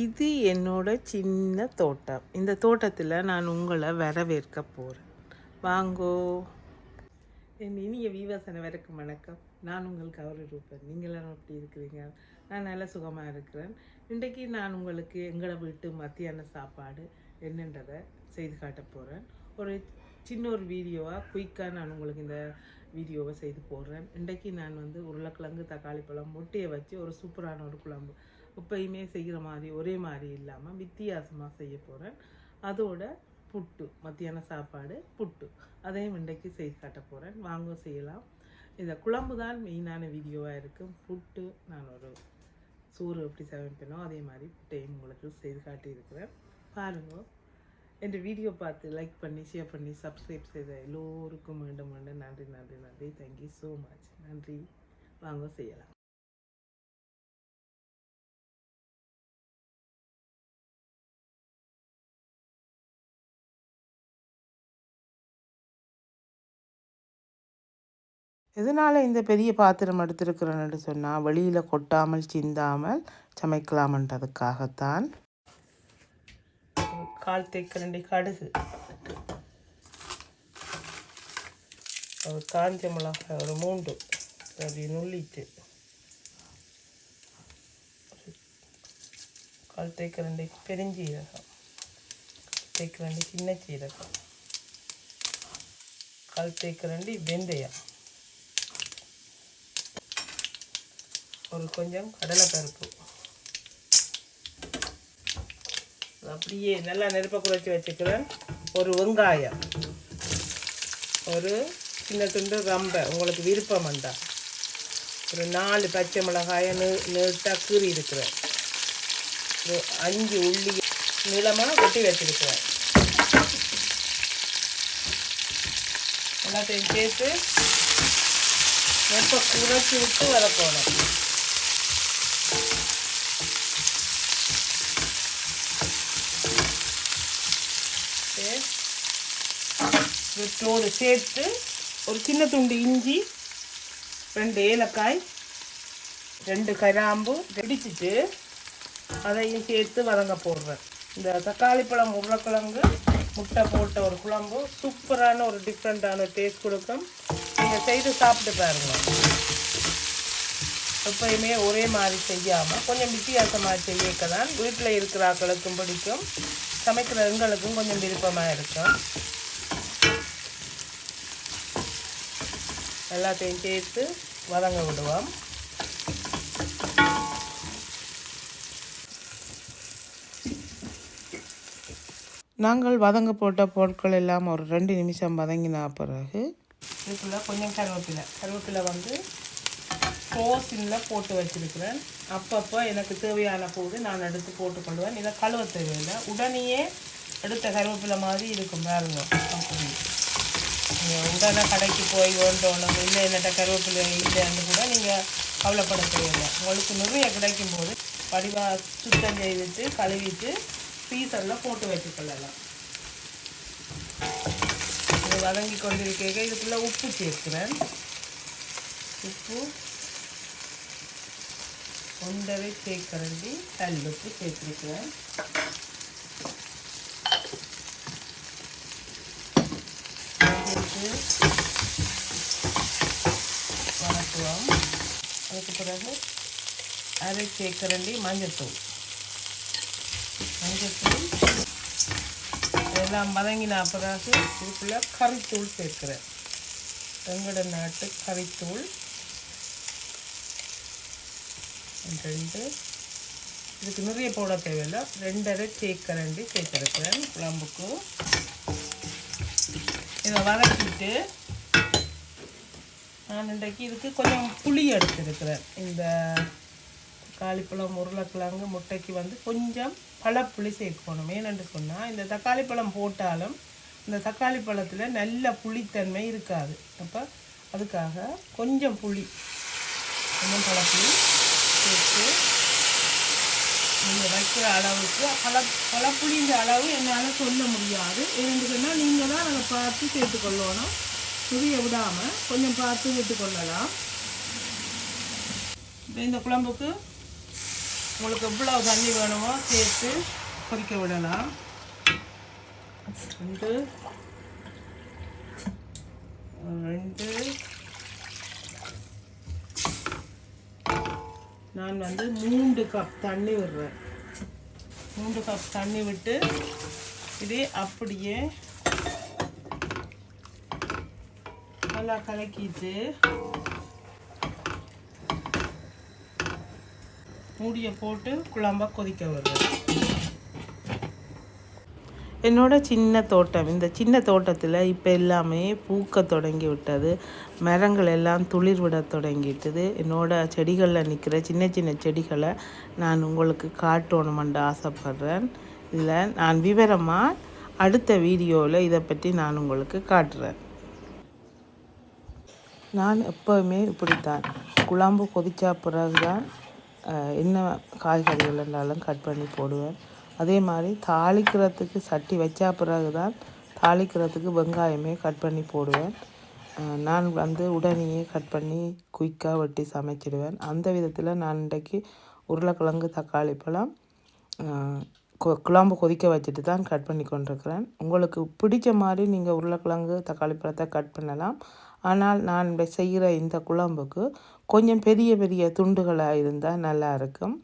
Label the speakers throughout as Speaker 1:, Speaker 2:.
Speaker 1: இது என்னோட சின்ன தோட்டம். இந்த தோட்டத்தில் நான் உங்களை வரவேற்க போகிறேன் வாங்கோ. என் இனிய வீவசன வரைக்கும் வணக்கம். நான் உங்கள் கவர ரூபன். நீங்களாம் எப்படி இருக்கிறீங்க? நான் நல்ல சுகமாக இருக்கிறேன். இன்றைக்கு நான் உங்களுக்கு எங்களை வீட்டு மத்தியான சாப்பாடு என்னன்றதை செய்து காட்ட போகிறேன் ஒரு சின்ன ஒரு வீடியோவாக குயிக்காக நான் உங்களுக்கு இந்த வீடியோவை செய்து போடுறேன். இன்றைக்கு நான் வந்து உருளைக்கிழங்கு தக்காளி பழம் முட்டையை வச்சு ஒரு சூப்பரான ஒரு குழம்பு எப்பயுமே செய்கிற மாதிரி ஒரே மாதிரி இல்லாமல் வித்தியாசமாக செய்ய போகிறேன் அதோட புட்டு மத்தியான சாப்பாடு புட்டு. அதையும் இன்றைக்கு செய்து காட்ட போகிறேன் வாங்க செய்யலாம். இந்த குழம்பு தான் மெயினான வீடியோவாக இருக்கும் புட்டு நான் ஒரு சோறு எப்படி சமைப்பேனோ அதே மாதிரி புட்டையும் உங்களுக்கு செய்து காட்டியிருக்கிறேன். பாருங்க. என்ற வீடியோ பார்த்து லைக் பண்ணி ஷேர் பண்ணி சப்ஸ்கிரைப் செய்த எல்லோருக்கும் மீண்டும் மீண்டும் நன்றி நன்றி நன்றி. தேங்க்யூ ஸோ மச் நன்றி. வாங்க செய்யலாம். எதனால் இந்த பெரிய பாத்திரம் எடுத்திருக்கிறேன்னு சொன்னால் வெளியில் கொட்டாமல் சிந்தாமல் சமைக்கலாமன்றதுக்காகத்தான். கால் தேக்கரண்டி கடுகு. ஒரு காஞ்ச மிளகாய் ஒரு மூண்டு. அப்படி நுள்ளிட்டு. கால் தேக்கரண்டி பெருஞ்சீரகம். தேக்கரண்டி சின்ன சீரகம். கால் தேக்கரண்டி வெந்தயம். ஒரு கொஞ்சம் கடலைப்பருப்பு. அப்படியே நல்லா நெருப்பை குறைச்சி வச்சுக்கிறேன். ஒரு வெங்காயம். ஒரு சின்ன துண்டு ரம்பை. உங்களுக்கு விருப்பம் வேண்டாம் ஒரு நாலு பச்சை மிளகாயை நீ நீட்டாக கீறி இருக்கிறேன். ஒரு அஞ்சு உள்ளி நீளமாக ஒட்டி வச்சிருக்கிறேன். எல்லாத்தையும் சேர்த்து நெருப்பை குறைச்சி விட்டு வரப்போகணும் தோடு சேர்த்து ஒரு சின்ன துண்டு இஞ்சி ரெண்டு ஏலக்காய் ரெண்டு கிராம்பு வெடிச்சிட்டு அதையும் சேர்த்து வதங்க போடுறேன். இந்த தக்காளி பழம் உருளைக்கிழங்கு முட்டை போட்ட ஒரு குழம்பு சூப்பரான ஒரு டிஃப்ரெண்ட்டான டேஸ்ட் கொடுக்கும். நீங்கள் செய்து சாப்பிட்டு பாருங்கள் எப்பயுமே ஒரே மாதிரி செய்யாமல் கொஞ்சம் வித்தியாசமாக செய்யக்கலாம். வீட்டில் இருக்கிற ஆக்களுக்கும் பிடிக்கும். சமைக்கிற எங்களுக்கும் கொஞ்சம் விருப்பமாக இருக்கும். எல்லாத்தையும் சேர்த்து வதங்க விடுவோம். நாங்கள் வதங்க போட்ட பொருட்கள் எல்லாம் ஒரு ரெண்டு நிமிஷம் வதங்கின பிறகு இதுக்குள்ள கொஞ்சம் கருவேப்பிலை. கருவேப்பிலை வந்து கோசினில் போட்டு வச்சுருக்கிறேன். அப்பப்போ எனக்கு தேவையான போது நான் எடுத்து போட்டுக்கொள்வேன். இதை கழுவ தேவையில்லை. உடனேயே எடுத்த கருவேப்பிலை மாதிரி இருக்கும் பாருங்க. அப்படி நீங்கள் உடனே கடைக்கு போய் வேண்டணும் இல்லை என்னட்ட கருவேப்பிலை இல்லைன்னு கூட நீங்கள் கவலைப்பட தேவையில்லை உங்களுக்கு நிறைய கிடைக்கும் போது வடிவாக சுத்தம் செய்துட்டு கழுவிட்டு ஃப்ரீசரில் போட்டு வச்சுக்கொள்ளலாம் இது வதங்கி கொண்டிருக்க இதுக்குள்ளே உப்பு சேர்க்கிறேன். உப்பு ஒன்றரை தேக்கரண்டி கல்லுப்பு சேர்த்துருக்கிறேன். சேர்த்து வதக்குவோம் அதுக்கு பிறகு அரை தேக்கரண்டி மஞ்சத்தூள் மஞ்சத்தூள் எல்லாம் வதங்கின பிறகு இதுக்குள்ளே கறித்தூள் சேர்க்கிறேன் வெங்கட நாட்டு கறித்தூள் ரெண்டு இதுக்கு நிறைய போட தேவையில்லை ரெண்டரை தேக்கரண்டி சேர்த்துருக்கிறேன் குழம்புக்கு இதை வதக்கிட்டு நான் இன்றைக்கு இதுக்கு கொஞ்சம் புளி எடுத்துருக்கிறேன். இந்த தக்காளிப்பழம் உருளைக்கிழங்கு முட்டைக்கு வந்து கொஞ்சம் பழப்புளி சேர்க்கணும். ஏனென்று சொன்னால் இந்த தக்காளி பழம் போட்டாலும் இந்த தக்காளி பழத்தில் நல்ல புளித்தன்மை இருக்காது. அப்போ அதுக்காக கொஞ்சம் புளி கொஞ்சம் பழப்புளி சேர்த்து நீங்கள் வைக்கிற அளவுக்கு பல பழப்புளின்ற அளவு என்னால் சொல்ல முடியாது. ஏன்னு சொன்னால் நீங்கள் தான் அதை பார்த்து சேர்த்துக்கொள்ளணும். துரிய விடாமல் கொஞ்சம் பார்த்து விட்டுக்கொள்ளலாம். இப்போ இந்த குழம்புக்கு உங்களுக்கு எவ்வளோ தண்ணி வேணுமோ சேர்த்து கொதிக்க விடலாம். ரெண்டு ரெண்டு நான் வந்து மூன்று கப் தண்ணி விடுறேன். மூன்று கப் தண்ணி விட்டு இதே அப்படியே நல்லா கலக்கிட்டு மூடியை போட்டு குழம்ப கொதிக்க வருவேன் என்னோட சின்ன தோட்டம். இந்த சின்ன தோட்டத்தில் இப்போ எல்லாமே பூக்க தொடங்கி விட்டது. மரங்கள் எல்லாம் துளிர் விட தொடங்கிட்டது. என்னோட செடிகளில் நிற்கிற சின்ன சின்ன செடிகளை நான் உங்களுக்கு காட்டணுமென்று ஆசைப்பட்றேன். இதில் நான் விவரமாக அடுத்த வீடியோவில் இதை பற்றி நான் உங்களுக்கு காட்டுறேன். நான் எப்போவுமே இப்படித்தான். குழம்பு கொதிச்சா பிறகு தான் என்ன காய்கறிகள் இருந்தாலும் கட் பண்ணி போடுவேன். அதே மாதிரி தாளிக்கிறதுக்கு சட்டி வச்சா பிறகு தான் தாளிக்கிறதுக்கு வெங்காயமே கட் பண்ணி போடுவேன். நான் வந்து உடனேயே கட் பண்ணி குயிக்காக வெட்டி சமைச்சிடுவேன். அந்த விதத்தில் நான் இன்றைக்கு உருளைக்கிழங்கு தக்காளி பழம் கொ- குழம்பு கொதிக்க வச்சுட்டு தான் கட் பண்ணி கொண்டிருக்கிறேன். உங்களுக்கு பிடிச்ச மாதிரி நீங்கள் உருளைக்கிழங்கு தக்காளி பழத்தை கட் பண்ணலாம். ஆனால் நான் செய்கிற இந்த குழம்புக்கு கொஞ்சம் பெரிய பெரிய துண்டுகளாக இருந்தால் நல்லா இருக்கும்.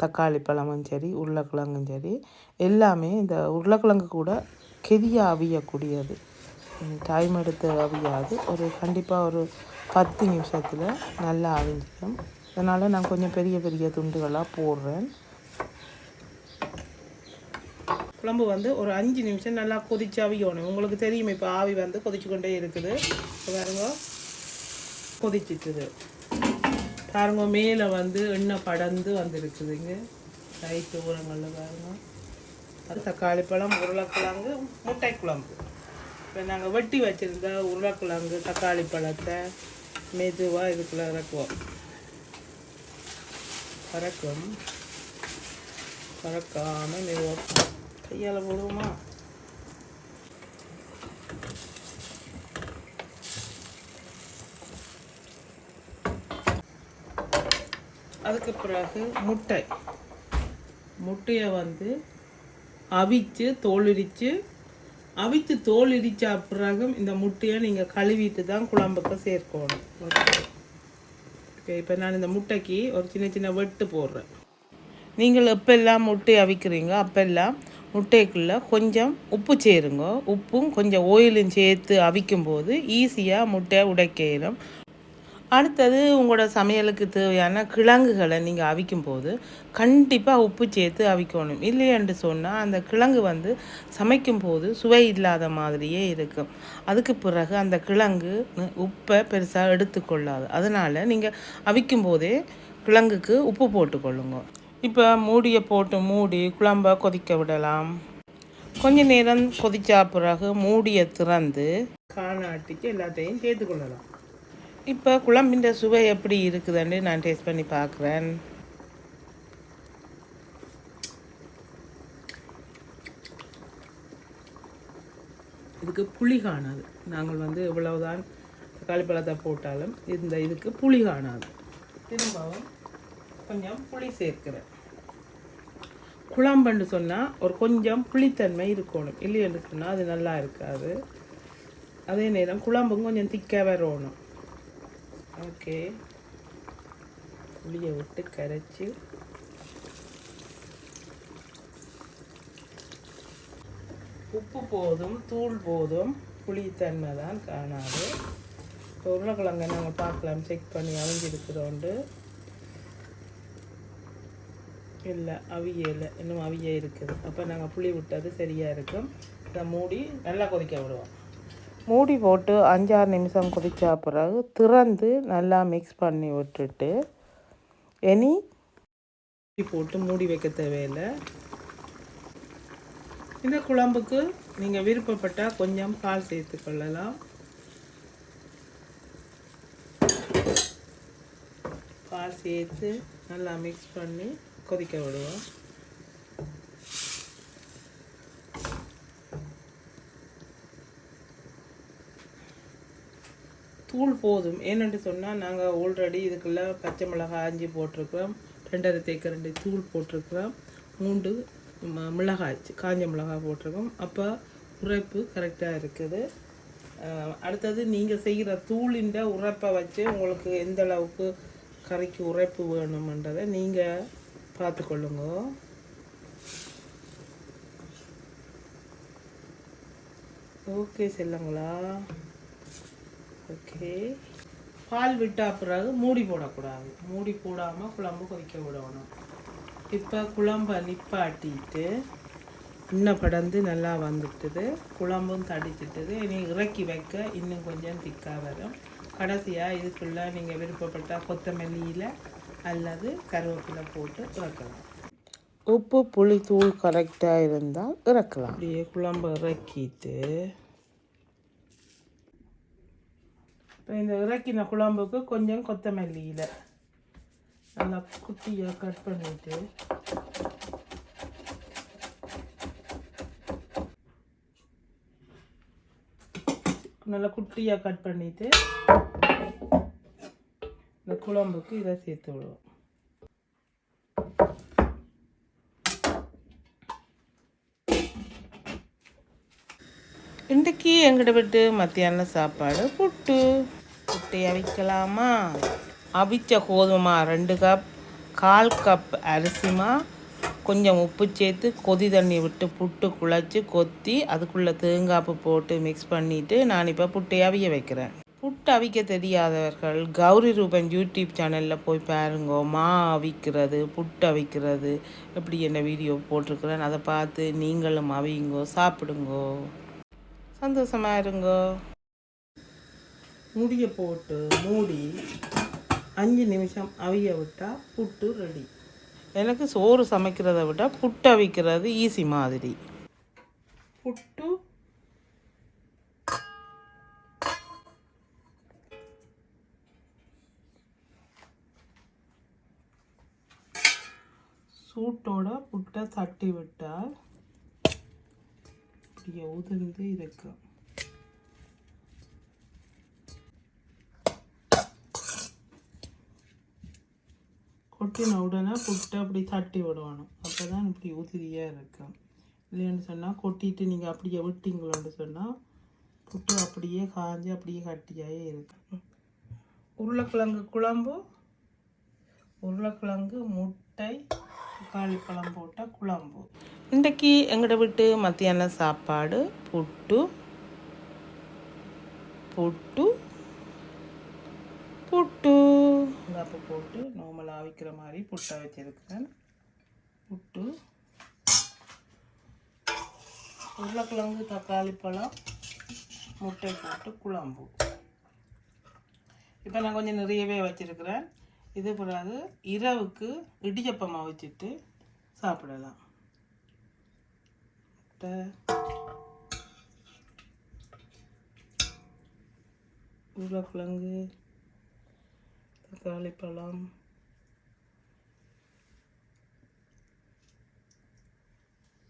Speaker 1: தக்காளி பழமும் சரி உருளைக்கிழங்கும் சரி எல்லாமே இந்த உருளைக்கிழங்கு கூட கெதியாக அவியக்கூடியது. டைம் எடுத்து அவியாது. ஒரு கண்டிப்பாக ஒரு பத்து நிமிஷத்தில் நல்லா அவிஞ்சிடும். அதனால் நான் கொஞ்சம் பெரிய பெரிய துண்டுகளாக போடுறேன். குழம்பு வந்து ஒரு அஞ்சு நிமிஷம் நல்லா கொதிச்சு அவியணும் உங்களுக்கு தெரியும் இப்போ ஆவி வந்து கொதிச்சு கொண்டே இருக்குது. இப்ப பாருங்க. கொதிச்சிட்டுது. பாருங்க மேலே வந்து எண்ணெய் படர்ந்து வந்துருக்குதுங்க. ரைட்டு ஊரங்களில் பாருங்க. அது தக்காளி பழம் உருளைக்கிழங்கு முட்டை குழம்பு இப்போ நாங்கள் வெட்டி வச்சுருந்த உருளைக்கிழங்கு தக்காளி பழத்தை மெதுவாக இதுக்குள்ளே இறக்குவோம். பறக்கும் பறக்காமல் மெதுவாக கையால் போடுவோமா? அதுக்கு பிறகு முட்டை. முட்டையை வந்து அவிச்சு தோல் இடித்து அவிச்சு தோல் இடித்த பிறகு இந்த முட்டையை நீங்கள் கழுவிட்டு தான் குழம்புக்கு சேர்க்கணும். ஓகே இப்போ நான் இந்த முட்டைக்கு ஒரு சின்ன சின்ன வெட்டு போடுறேன். நீங்கள் எப்பெல்லாம் முட்டை அவிக்கிறீங்க அப்பெல்லாம் முட்டைக்குள்ளே கொஞ்சம் உப்பு சேருங்க. உப்பும் கொஞ்சம் ஓயிலும் சேர்த்து அவிக்கும்போது ஈஸியாக முட்டையை உடைக்கணும். அடுத்தது உங்களோட சமையலுக்கு தேவையான கிழங்குகளை நீங்கள் அவிக்கும் போது கண்டிப்பாக உப்பு சேர்த்து அவிக்கணும். இல்லையென்று சொன்னால் அந்த கிழங்கு வந்து சமைக்கும் போது சுவை இல்லாத மாதிரியே இருக்கும். அதுக்கு பிறகு அந்த கிழங்கு உப்பை பெருசாக எடுத்துக்கொள்ளாது. அதனால் நீங்கள் அவிக்கும் போதே கிழங்குக்கு உப்பு போட்டுக்கொள்ளுங்க. இப்போ மூடியை போட்டு மூடி குழம்ப கொதிக்க விடலாம். கொஞ்ச நேரம் கொதிச்சா பிறகு மூடியை திறந்து காணாட்டிக்கு எல்லாத்தையும் சேர்த்துக்கொள்ளலாம். இப்போ குழம்பின் சுவை எப்படி இருக்குதுன்னு நான் டேஸ்ட் பண்ணி பார்க்குறேன் இதுக்கு புளி காணாது. நாங்கள் வந்து இவ்வளவுதான் தக்காளி பழத்தை போட்டாலும் இந்த இதுக்கு புளி காணாது. திரும்பவும் கொஞ்சம் புளி சேர்க்கிறேன். குழம்புன்னு சொன்னால் ஒரு கொஞ்சம் புளித்தன்மை இருக்கணும். இல்லைன்னு சொன்னால் அது நல்லா இருக்காது. அதே நேரம் குழம்பும் கொஞ்சம் திக்காக வரணும் ஓகே. புளியை விட்டு கரைச்சி. உப்பு போதும் தூள் போதும். புளித்தன்மை தான் காணாது. இப்போ உருளைக்கிழங்கை நாங்கள் பார்க்கலாம். செக் பண்ணி அவிஞ்சிருக்கிறோண்டு இல்லை அவியலை. இன்னும் அவிய இருக்குது. அப்போ நாங்கள் புளி விட்டது சரியாக இருக்கும். இதை மூடி நல்லா கொதிக்க விடுவோம். மூடி போட்டு அஞ்சாறு நிமிஷம் கொதிச்சா பிறகு திறந்து நல்லா மிக்ஸ் பண்ணி விட்டுட்டு இனி மூடி போட்டு மூடி வைக்க தேவையில்லை. இந்த குழம்புக்கு நீங்கள் விருப்பப்பட்டால் கொஞ்சம் பால் சேர்த்து கொள்ளலாம். பால் சேர்த்து நல்லா மிக்ஸ் பண்ணி கொதிக்க விடுவோம். தூள் போதும். ஏனென்று சொன்னால் நாங்கள் ஆல்ரெடி இதுக்குள்ளே பச்சை மிளகாய் ஆஞ்சி போட்டிருக்கிறோம். ரெண்டரை தேக்க ரெண்டு தூள் போட்டிருக்கிறோம். மூன்று ம- மிளகாய் காஞ்ச மிளகாய் போட்டிருக்கோம். அப்போ உரைப்பு கரெக்டாக இருக்குது. அடுத்தது நீங்கள் செய்கிற தூளின்ற உரைப்பை வச்சு உங்களுக்கு எந்த அளவுக்கு கறிக்கு உரைப்பு வேணுமென்றதை நீங்கள் பார்த்துக்கொள்ளுங்க. ஓகே செல்லுங்களா? ஓகே பால் விட்டா பிறகு மூடி போடக்கூடாது. மூடி போடாமல் குழம்பு கொதிக்க விடணும். இப்போ குழம்ப நிப்பாட்டிட்டு இன்னும் படந்து நல்லா வந்துட்டுது. குழம்பும் தடிச்சிட்டுது. இனி இறக்கி வைக்க இன்னும் கொஞ்சம் திக்காக வரும். கடைசியாக இதுக்குள்ளே நீங்கள் விருப்பப்பட்டால் கொத்தமல்லியில் அல்லது கருவேப்பிலை போட்டு இறக்கலாம். உப்பு புளித்தூள் கரெக்டாக இருந்தால் இறக்கலாம். அப்படியே குழம்பு இறக்கிட்டு இப்போ இந்த இறக்கின குழம்புக்கு கொஞ்சம் கொத்தமல்லியில் நல்லா குட்டியாக கட் பண்ணிட்டு. நல்லா குட்டியாக கட் பண்ணிவிட்டு இந்த குழம்புக்கு இதை சேர்த்து விடுவோம். இன்றைக்கு எங்கிட்ட விட்டு மத்தியான சாப்பாடு புட்டு. புட்டை அவிக்கலாமா? அவிச்ச கோதுமா ரெண்டு கப் கால் கப் அரிசிமா கொஞ்சம் உப்பு சேர்த்து கொதி தண்ணி விட்டு புட்டு குழச்சி கொத்தி அதுக்குள்ளே தேங்காப்பு போட்டு மிக்ஸ் பண்ணிவிட்டு நான் இப்போ புட்டை அவிய வைக்கிறேன். புட்டு அவிக்க தெரியாதவர்கள் கௌரி ரூபன் யூடியூப் சேனலில் போய் பாருங்கோ மா அவிக்கிறது புட்டு அவிக்கிறது. எப்படி என்ன வீடியோ போட்டிருக்கிறேன் அதை பார்த்து நீங்களும் அவியுங்கோ சாப்பிடுங்கோ. சந்தோஷமா இருங்கோ. முடிய போட்டு மூடி அஞ்சு நிமிஷம் அவிய விட்டால் புட்டு ரெடி எனக்கு சோறு சமைக்கிறத விட புட்டு அவிக்கிறது ஈஸி மாதிரி. புட்டு சூட்டோட புட்டை தட்டி விட்டால் இப்படியே உதிர்ந்து இருக்கும் கொட்டின உடனே புட்டு அப்படி தட்டி விடுவணும் அப்போ தான் இப்படி உதிரியாக இருக்கும் இல்லைன்னு சொன்னால் கொட்டிட்டு நீங்கள் அப்படியே விட்டீங்களோன்னு சொன்னால் புட்டு அப்படியே காஞ்சு அப்படியே கட்டியாகவே இருக்கும் உருளைக்கிழங்கு குழம்பு உருளைக்கிழங்கு முட்டை தக்காளி பழம் போட்டால் குழம்பு. இன்றைக்கு எங்கட விட்டு மத்தியான சாப்பாடு புட்டு புட்டு புட்டு. அப்போ போட்டு நார்மலாக அவிக்கிற மாதிரி புட்டை வச்சிருக்கிறேன். புட்டு. உருளைக்கிழங்கு தக்காளி பழம் முட்டை போட்டு குழம்பு. இப்போ நான் கொஞ்சம் நிறையவே வச்சுருக்கிறேன். இது பிறகு இரவுக்கு இடியப்பமாக வச்சுட்டு சாப்பிடலாம். உருளைக்கிழங்கு தக்காளி பழம்.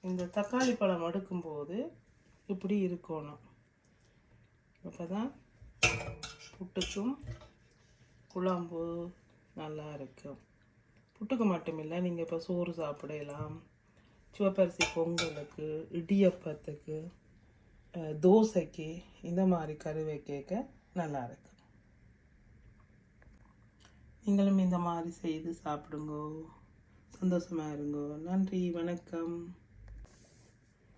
Speaker 1: இந்த தக்காளி பழம் அடுக்கும்போது இப்படி இருக்கணும்? அப்போ தான் புட்டுக்கும் குழம்பு நல்லா இருக்கும். புட்டுக்கு மட்டுமில்லை நீங்கள் இப்போ சோறு சாப்பிடலாம். சிவப்பரிசி பொங்கலுக்கு இடியப்பத்துக்கு தோசைக்கு இந்த மாதிரி கருவை கேட்க நல்லாயிருக்கு நீங்களும் இந்த மாதிரி செய்து சாப்பிடுங்கோ. சந்தோஷமா இருங்கோ. நன்றி வணக்கம்.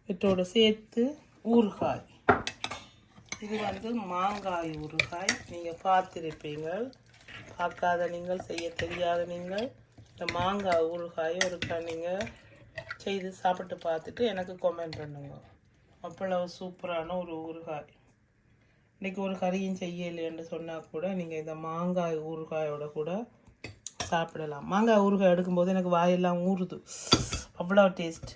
Speaker 1: இவற்றோடு சேர்த்து ஊறுகாய். இது வந்து மாங்காய் ஊறுகாய் நீங்கள் பார்த்துருப்பீங்க பார்க்காத நீங்கள் செய்ய தெரியாத நீங்கள் இந்த மாங்காய் ஊறுகாய் ஒருக்கா நீங்கள் செய்து சாப்பிட்டு பார்த்துட்டு எனக்கு கமெண்ட் பண்ணுங்க. அவ்வளவு சூப்பரான ஒரு ஊறுகாய். இன்றைக்கி ஒரு கறியும் செய்யலைன்னு சொன்னால் கூட நீங்கள் இந்த மாங்காய் ஊறுகாயோட கூட சாப்பிடலாம். மாங்காய் ஊறுகாய் எடுக்கும்போது எனக்கு வாயெல்லாம் ஊறுது. அவ்வளோ டேஸ்ட்